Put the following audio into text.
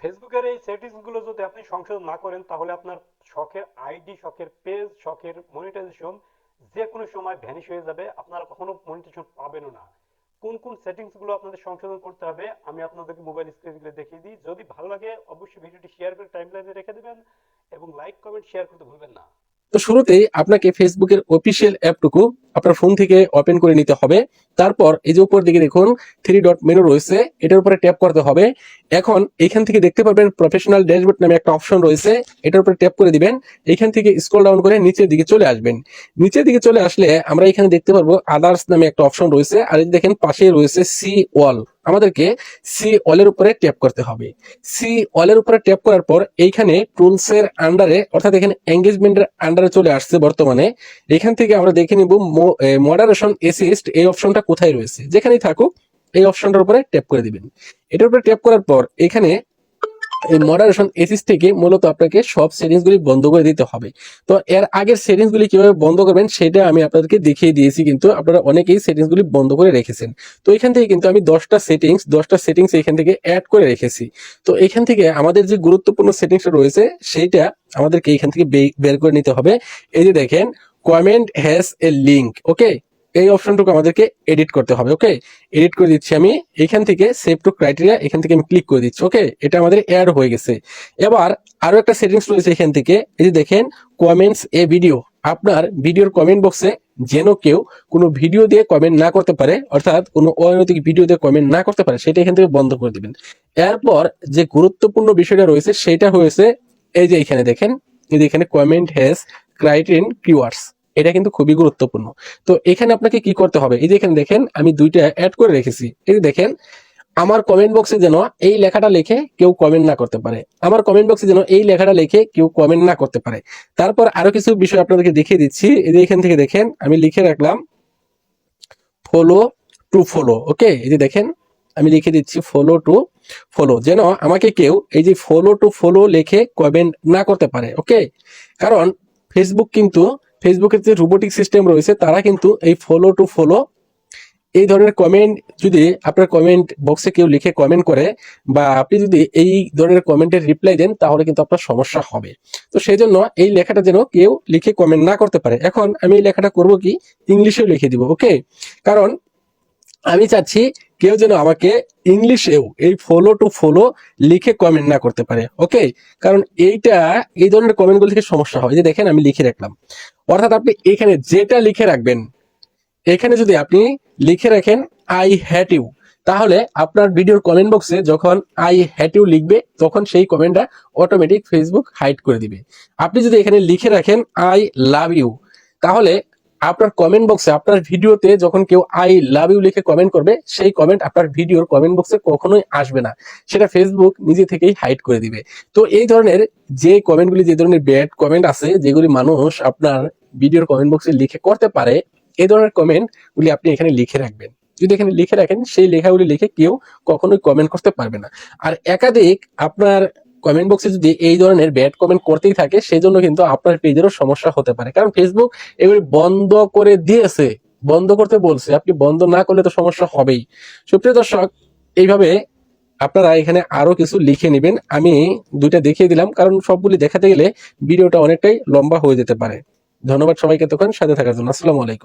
ফেসবুকের এই সেটিংসগুলো যদি আপনি সংশোধন না করেন, তাহলে আপনার শখের আইডি, শখের পেজ, শখের মনিটাইজেশন যে কোনো সময় ভ্যানিশ হয়ে যাবে। আপনারা কখনো মনিটাইজেশন পাবেনও না। কোন কোন সেটিংসগুলো আপনাদের সংশোধন করতে হবে, আমি আপনাদেরকে মোবাইল স্ক্রিনে দেখিয়ে দিই। যদি ভালো লাগে, অবশ্যই ভিডিওটি শেয়ার করে টাইমলাইনে রেখে দেবেন এবং লাইক কমেন্ট শেয়ার করতে ভুলবেন না। তো শুরুতেই আপনাকে ফেসবুকের অফিসিয়াল অ্যাপটুকু আপনার ফোন থেকে ওপেন করে নিতে হবে। তারপর এই যে উপর দিকে দেখুন থ্রি ডট মেনু রয়েছে, এটার উপরে ট্যাপ করতে হবে। এখন এখান থেকে দেখতে পারবেন প্রফেশনাল ড্যাশবোর্ড নামে একটা অপশন রয়েছে, এটার উপরে ট্যাপ করে দিবেন। এখান থেকে স্ক্রল ডাউন করে নিচের দিকে চলে আসবেন। নিচের দিকে চলে আসলে আমরা এখানে দেখতে পারব আদার্স নামে একটা অপশন রয়েছে, আর দেখেন পাশেই রয়েছে সি ওয়াল আমাদেরকে সি অলের উপরে ট্যাপ করতে হবে। সি অলের উপরে ট্যাপ করার পর এইখানে টুলস এর আন্ডারে অর্থাৎ এখানে এঙ্গেজমেন্টের আন্ডারে চলে আসছে বর্তমানে। এখান থেকে আমরা দেখে নিব মডারেশন এসিস্ট এই অপশনটা কোথায় রয়েছে? যেখানেই থাকুক, এই অপশনটার উপরে ট্যাপ করে দিবেন। এটার উপরে ট্যাপ করার পর এখানে মডারেশন এসিস থেকে মূলত আপনাকে সব সেটিংস গুলি বন্ধ করে দিতে হবে। তো এর আগের সেটিংস গুলি কীভাবে বন্ধ করবেন সেটা আমি আপনাদেরকে দেখিয়ে দিয়েছি, কিন্তু আপনারা অনেকেই সেটিংস গুলি বন্ধ করে রেখেছেন। তো এখান থেকে কিন্তু আমি দশটা সেটিংস দশটা সেটিংস এখান থেকে অ্যাড করে রেখেছি। তো এখান থেকে আমাদের যে গুরুত্বপূর্ণ সেটিংসটা রয়েছে, সেইটা আমাদেরকে এখান থেকে বের করে নিতে হবে। এই যে দেখেন comment has a link okay এই অপশনটুকু আমাদেরকে এডিট করতে হবে ওকে এডিট করে দিচ্ছি আমি, এখান থেকে সেভ টু ক্রাইটেরিয়া এখান থেকে আমি ক্লিক করে দিচ্ছি ওকে এটা আমাদের অ্যাড হয়ে গেছে। এবার আরও একটা সেটিংস রয়েছে এখান থেকে, এই যে দেখেন কমেন্টস এ ভিডিও আপনার ভিডিওর কমেন্ট বক্সে যেন কেউ কোনো ভিডিও দিয়ে কমেন্ট না করতে পারে, অর্থাৎ কোনো অনৈতিক ভিডিও দিয়ে কমেন্ট না করতে পারে, সেটা এখান থেকে বন্ধ করে দিবেন। এরপর যে গুরুত্বপূর্ণ বিষয়টা রয়েছে, সেটা হয়েছে, এই যে এখানে দেখেন, এই যে এখানে কমেন্ট হ্যাজ ক্রাইটেরিয়ান কিওয়ার্ডস এটা কিন্তু খুবই গুরুত্বপূর্ণ। তো এখানে আপনাকে কি করতে হবে? এই যে এখানে দেখেন, আমি দুইটা অ্যাড করে রেখেছি। এই যে দেখেন, আমার কমেন্ট বক্সে যেন এই লেখাটা লিখে কেউ কমেন্ট না করতে পারে। আমার কমেন্ট বক্সে যেন এই লেখাটা লিখে কেউ কমেন্ট না করতে পারে। তারপর আরও কিছু বিষয় আপনাদেরকে দেখিয়ে দিচ্ছি। এই যে এখান থেকে দেখেন, আমি লিখে রাখলাম ফলো টু ফলো ওকে এই যে দেখেন, আমি লিখে দিচ্ছি ফলো টু ফলো যেন আমাকে কেউ এই যে ফলো টু ফলো লিখে কমেন্ট না করতে পারে ওকে কারণ ফেসবুক কিন্তু ফেসবুকের যে রোবোটিক সিস্টেম রয়েছে, তারা কিন্তু এই ফলো টু ফলো এই ধরনের কমেন্ট যদি আপনার কমেন্ট বক্সে কেউ লিখে কমেন্ট করে বা আপনি যদি এই ধরনের কমেন্টের রিপ্লাই দেন, তাহলে কিন্তু আপনার সমস্যা হবে। তো সেই জন্য এই লেখাটা যেন কেউ লিখে কমেন্ট না করতে পারে। এখন আমি এই লেখাটা করব কি? ইংলিশেও লিখে দিব ওকে কারণ আমি চাচ্ছি কেউ যেন আমাকে ইংলিশেও এই ফলো টু ফলো লিখে কমেন্ট না করতে পারে ওকে কারণ এইটা, এই ধরনের কমেন্টগুলো থেকে সমস্যা হয়। যে দেখেন, আমি লিখে রাখলাম। অর্থাৎ আপনি এখানে যেটা লিখে রাখবেন, এখানে যদি আপনি লিখে রাখেন আই হ্যাট ইউ তাহলে আপনার ভিডিওর কমেন্ট বক্সে যখন আই হ্যাট ইউ লিখবে, তখন সেই কমেন্টটা অটোমেটিক ফেসবুক হাইড করে দিবে। আপনি যদি এখানে লিখে রাখেন আই লাভ ইউ তাহলে আপনার কমেন্ট বক্সে আপনার ভিডিওতে যখন কেউ আই লাভ ইউ লিখে কমেন্ট করবে, সেই কমেন্ট আপনার ভিডিওর কমেন্ট বক্সে কখনোই আসবে না। সেটা ফেসবুক নিজে থেকেই হাইড করে দিবে। তো এই ধরনের যে কমেন্টগুলি যে ধরনের ব্যাড কমেন্ট আছে, যেগুলি মানুষ আপনার ভিডিওর কমেন্ট বক্সে লিখে করতে পারে, এই ধরনের কমেন্ট গুলি আপনি এখানে লিখে রাখবেন। যদি এখানে লিখে রাখেন, সেই লেখাগুলি লিখে কেউ কখনোই কমেন্ট করতে পারবে না। আর একাধিক আপনার কমেন্ট বক্সে যদি এই ধরনের ব্যাড কমেন্ট করতেই থাকে সেই জন্য কিন্তু আপনার পেজেরও সমস্যা হতে পারে। কারণ ফেসবুক এগুলি বন্ধ করে দিয়েছে। বন্ধ করতে বলছে। আপনি বন্ধ না করলে তো সমস্যা হবেই। সুপ্রিয় দর্শক, এইভাবে আপনারা এখানে আরও কিছু লিখে নেবেন। আমি দুইটা দেখিয়ে দিলাম। কারণ সবগুলি দেখাতে গেলে ভিডিওটা অনেকটাই লম্বা হয়ে যেতে পারে। ধন্যবাদ সবাইকে তখন সাথে থাকার জন্য। আসসালামু আলাইকুম।